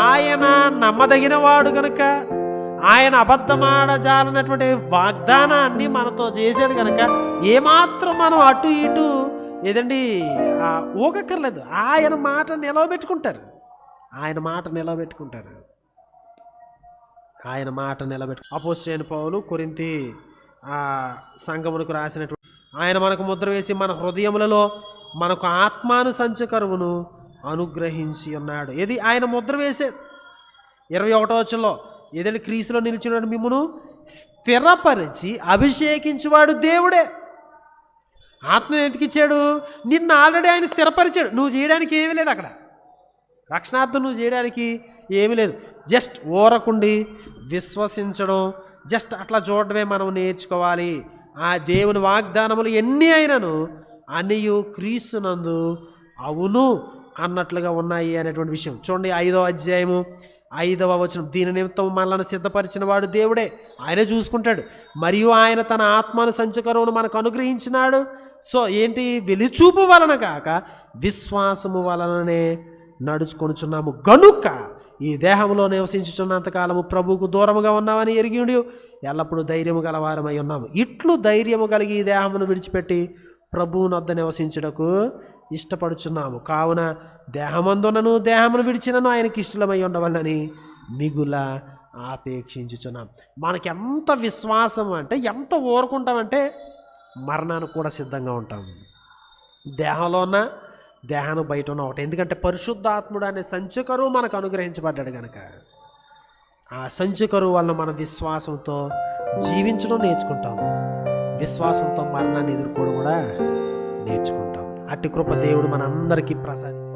ఆయన నమ్మదగిన వాడు గనుక ఆయన అబద్ధమాడజాలన్నటువంటి వాగ్దానాన్ని మనతో చేశాడు కనుక ఏమాత్రం మనం అటు ఇటు ఏదండి ఊగక్కర్లేదు. ఆయన మాట నిలవబెట్టుకుంటారు. ఆయన మాట నిలవబెట్టుకుంటారు. ఆయన మాట నిలబెట్టు అపోస్టైన పౌలు కొరింతి ఆ సంగమునకు రాసినటువంటి ఆయన మనకు ముద్ర వేసి మన హృదయములలో మనకు ఆత్మాను సంచకరువును అనుగ్రహించి ఉన్నాడు. ఇది ఆయన ముద్ర వేసాడు ఇరవై ఒకటో వచ్చంలో ఏదైనా క్రీస్తులో నిలిచినాడు మిమ్మను స్థిరపరిచి అభిషేకించువాడు దేవుడే. ఆత్మ ఎతికిచ్చాడు నిన్ను ఆల్రెడీ ఆయన స్థిరపరిచాడు. నువ్వు చేయడానికి ఏమీ లేదు అక్కడ. రక్షణార్థం నువ్వు చేయడానికి ఏమీ లేదు. జస్ట్ ఊరకుండి విశ్వసించడం జస్ట్ అట్లా చూడడమే మనం నేర్చుకోవాలి. ఆ దేవుని వాగ్దానములు ఎన్ని అయినను అనియు క్రీస్తునందు అవును. అన్నట్లుగా ఉన్నాయి అనేటువంటి విషయం. చూడండి ఐదో అధ్యాయము ఐదవ వచనం. దీని నిమిత్తం మనల్ని సిద్ధపరిచిన వాడు దేవుడే. ఆయనే చూసుకుంటాడు. మరియు ఆయన తన ఆత్మను సంచకరువును మనకు అనుగ్రహించినాడు. సో ఏంటి? వెలిచూపు వలన కాక విశ్వాసము వలననే నడుచుకొనుచున్నాము. గనుక ఈ దేహంలో నివసించుచున్నంతకాలము ప్రభువుకు దూరముగా ఉన్నామని ఎరిగియుడి ఎల్లప్పుడూ ధైర్యము గలవారమై ఉన్నాము ఇట్లు ధైర్యము కలిగి ఈ దేహమును విడిచిపెట్టి ప్రభువు నొద్ద నివసించుటకు ఇష్టపడుచున్నాము. కావున దేహమందునను దేహమును విడిచినను ఆయనకి ఇష్టలమై ఉండవల్లని మిగుల ఆపేక్షించుచున్నాం. మనకి ఎంత విశ్వాసం అంటే ఎంత ఊరుకుంటామంటే మరణానికి కూడా సిద్ధంగా ఉంటాం. దేహంలోన దేహాన్ని బయట ఉన్న ఒకటి. ఎందుకంటే పరిశుద్ధాత్ముడు అనే సంచకరు మనకు అనుగ్రహించబడ్డాడు కనుక ఆ సంచకరు వలన మన విశ్వాసంతో జీవించడం నేర్చుకుంటాం. విశ్వాసంతో మరణాన్ని ఎదుర్కోవడం కూడా నేర్చుకుంటాం. అట్టి కృప దేవుడు మనందరికీ ప్రసాది